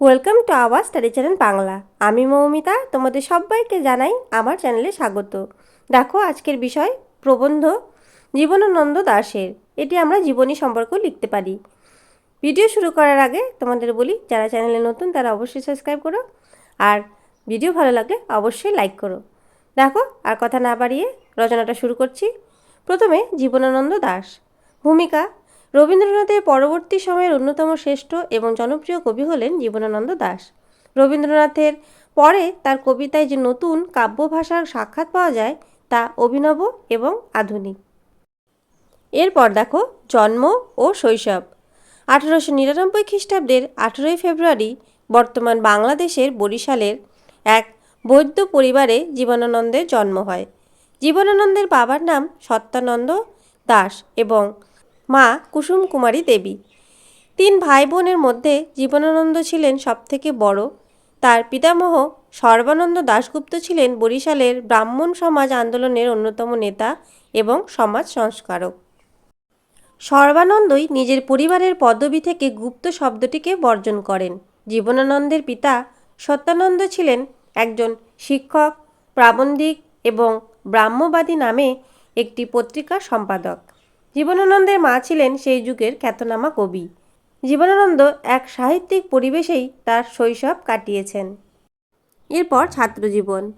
Welcome to our study channel Bangla আমি মৌমিতা, তোমাদের সবাইকে জানাই আমার চ্যানেলে স্বাগত। দেখো, আজকের বিষয় প্রবন্ধ জীবনানন্দ দাশের। এটি আমরা জীবনী সম্পর্কেও লিখতে পারি। ভিডিও শুরু করার আগে তোমাদের বলি, যারা চ্যানেলে নতুন, তারা অবশ্যই সাবস্ক্রাইব করো। আর ভিডিও ভালো লাগলে অবশ্যই লাইক করো। দেখো, আর কথা না বাড়িয়ে রচনাটা শুরু করছি। প্রথমে জীবনানন্দ দাশ। ভূমিকা রবীন্দ্রনাথের পরবর্তী সময়ের অন্যতম শ্রেষ্ঠ এবং জনপ্রিয় কবি হলেন জীবনানন্দ দাশ রবীন্দ্রনাথের পরে তার কবিতায় যে নতুন কাব্য ভাষার সাক্ষাৎ পাওয়া যায়, তা অভিনব এবং আধুনিক। এরপর দেখো, জন্ম ও শৈশব। আঠারোশো নিরানব্বই খ্রিস্টাব্দের আঠেরোই ফেব্রুয়ারি বর্তমান বাংলাদেশের বরিশালের এক বৈদ্য পরিবারে জীবনানন্দের জন্ম হয়। জীবনানন্দের বাবার নাম সত্যানন্দ দাস এবং মা কুসুম কুমারী দেবী। তিন ভাই বোনের মধ্যে জীবনানন্দ ছিলেন সবথেকে বড়। তার পিতামহ সর্বানন্দ দাশগুপ্ত ছিলেন বরিশালের ব্রাহ্মণ সমাজ আন্দোলনের অন্যতম নেতা এবং সমাজ সংস্কারক। সর্বানন্দই নিজের পরিবারের পদবি থেকে গুপ্ত শব্দটিকে বর্জন করেন। জীবনানন্দের পিতা সত্যানন্দ ছিলেন একজন শিক্ষক, প্রাবন্ধিক এবং ব্রাহ্মবাদী নামে একটি পত্রিকা সম্পাদক। জীবনানন্দের মা ছিলেন সেই যুগের খ্যাতনামা কবি। জীবনানন্দ এক সাহিত্যিক পরিবেশেই তার শৈশব কাটিয়েছেন। এরপর ছাত্রজীবন।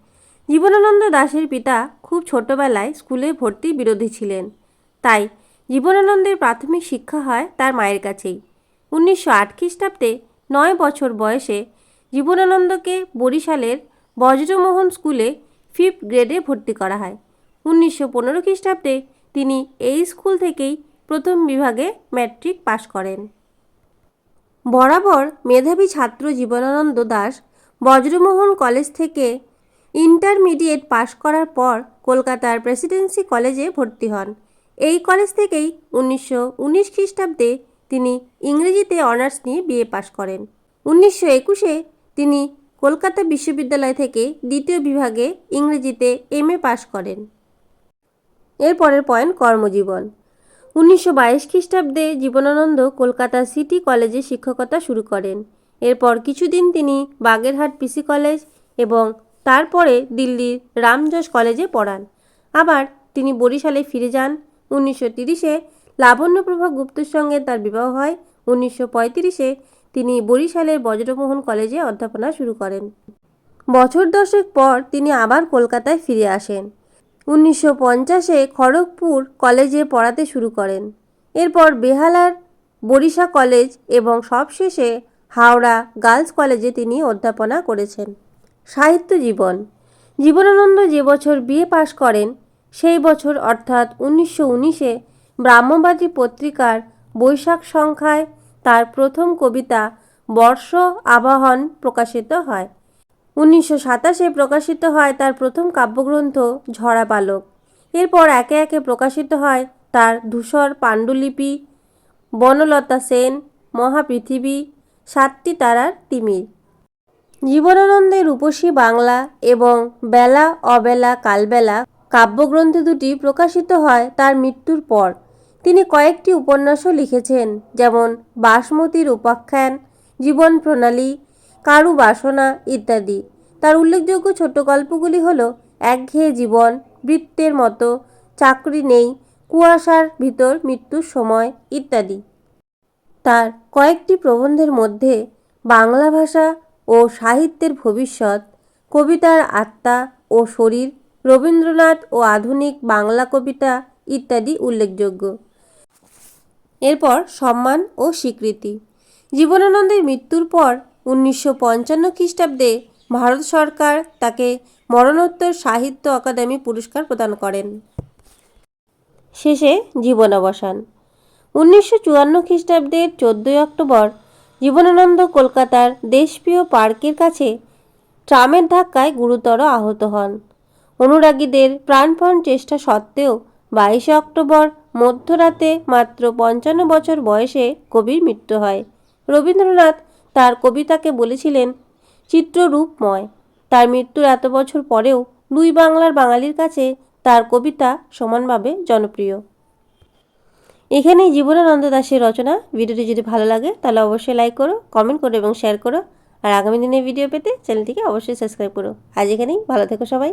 জীবনানন্দ দাশের পিতা খুব ছোটবেলায় স্কুলে ভর্তি বিরোধী ছিলেন। তাই জীবনানন্দের প্রাথমিক শিক্ষা হয় তার মায়ের কাছেই। উনিশশো আট খ্রিস্টাব্দে নয় বছর বয়সে জীবনানন্দকে বরিশালের বজ্রমোহন স্কুলে ফিফথ গ্রেডে ভর্তি করা হয়। উনিশশো পনেরো খ্রিস্টাব্দে তিনি এই স্কুল থেকেই প্রথম বিভাগে ম্যাট্রিক পাশ করেন। বরাবর মেধাবী ছাত্র জীবনানন্দ দাস বজ্রমোহন কলেজ থেকে ইন্টারমিডিয়েট পাশ করার পর কলকাতার প্রেসিডেন্সি কলেজে ভর্তি হন। এই কলেজ থেকেই উনিশশো উনিশ খ্রিস্টাব্দে তিনি ইংরেজিতে অনার্স নিয়ে বিএ পাশ করেন। উনিশশো একুশে তিনি কলকাতা বিশ্ববিদ্যালয় থেকে দ্বিতীয় বিভাগে ইংরেজিতে এমএ পাশ করেন। এরপরের পয়েন্ট কর্মজীবন। উনিশশো বাইশ খ্রিস্টাব্দে জীবনানন্দ কলকাতা সিটি কলেজে শিক্ষকতা শুরু করেন। এরপর কিছুদিন তিনি বাগেরহাট পিসি কলেজ এবং তারপরে দিল্লির রামজশ কলেজে পড়ান। আবার তিনি বরিশালে ফিরে যান। উনিশশো তিরিশে লাবণ্যপ্রভা গুপ্তর সঙ্গে তার বিবাহ হয়। উনিশশো পঁয়ত্রিশে তিনি বরিশালের বজ্রমোহন কলেজে অধ্যাপনা শুরু করেন। বছর দশেক পর তিনি আবার কলকাতায় ফিরে আসেন। উনিশশো পঞ্চাশে খড়গপুর কলেজে পড়াতে শুরু করেন। এরপর বেহালার বরিশা কলেজ এবং সবশেষে হাওড়া গার্লস কলেজে তিনি অধ্যাপনা করেছেন। সাহিত্য জীবন। জীবনানন্দ যে বছর বিএ পাশ করেন, সেই বছর অর্থাৎ উনিশশো উনিশে ব্রাহ্মবাদী পত্রিকার বৈশাখ সংখ্যায় তার প্রথম কবিতা বর্ষ আবাহন প্রকাশিত হয়। উনিশশো সাতাশে প্রকাশিত হয় তার প্রথম কাব্যগ্রন্থ ঝরা বালক। এরপর একে একে প্রকাশিত হয় তার ধূসর পাণ্ডুলিপি, বনলতা সেন, মহাপৃথিবী, সাতটি তারার তিমির। জীবনানন্দের রূপসী বাংলা এবং বেলা, অবেলা, কালবেলা কাব্যগ্রন্থ দুটি প্রকাশিত হয় তার মৃত্যুর পর। তিনি কয়েকটি উপন্যাসও লিখেছেন, যেমন বাসমতির উপাখ্যান, জীবন প্রণালী কারু বাসনা ইত্যাদি। তার উল্লেখযোগ্য ছোট গল্পগুলি হল, একঘেয়ে জীবন, বৃত্তের মতো, চাকরি নেই, কুয়াশার ভিতর মৃত্যুর সময় ইত্যাদি। তার কয়েকটি প্রবন্ধের মধ্যে বাংলা ভাষা ও সাহিত্যের ভবিষ্যৎ, কবিতার আত্মা ও শরীর, রবীন্দ্রনাথ ও আধুনিক বাংলা কবিতা ইত্যাদি উল্লেখযোগ্য। এরপর সম্মান ও স্বীকৃতি। জীবনানন্দের মৃত্যুর পর উনিশশো পঞ্চান্ন খ্রিস্টাব্দে ভারত সরকার তাকে মরণোত্তর সাহিত্য অকাদেমি পুরস্কার প্রদান করেন। শেষে জীবনাবসান। উনিশশো চুয়ান্ন খ্রিস্টাব্দের চোদ্দোই অক্টোবর জীবনানন্দ কলকাতার দেশপ্রিয় পার্কের কাছে ট্রামের ধাক্কায় গুরুতর আহত হন। অনুরাগীদের প্রাণপণ চেষ্টা সত্ত্বেও বাইশে অক্টোবর মধ্যরাতে মাত্র পঞ্চান্ন বছর বয়সে কবির মৃত্যু হয়। রবীন্দ্রনাথ তার কবিতাকে বলেছিলেন, চিত্ররূপময়। তার মৃত্যুর এত বছর পরেও দুই বাংলার বাঙালির কাছে তার কবিতা সমানভাবে জনপ্রিয়। এখানেই জীবনানন্দ দাসের রচনা। ভিডিওটি যদি ভালো লাগে, তাহলে অবশ্যই লাইক করো কমেন্ট করো এবং শেয়ার করো। আর আগামী দিনের ভিডিও পেতে চ্যানেলটিকে অবশ্যই সাবস্ক্রাইব করো। আজ এখানেই, ভালো থেকো সবাই।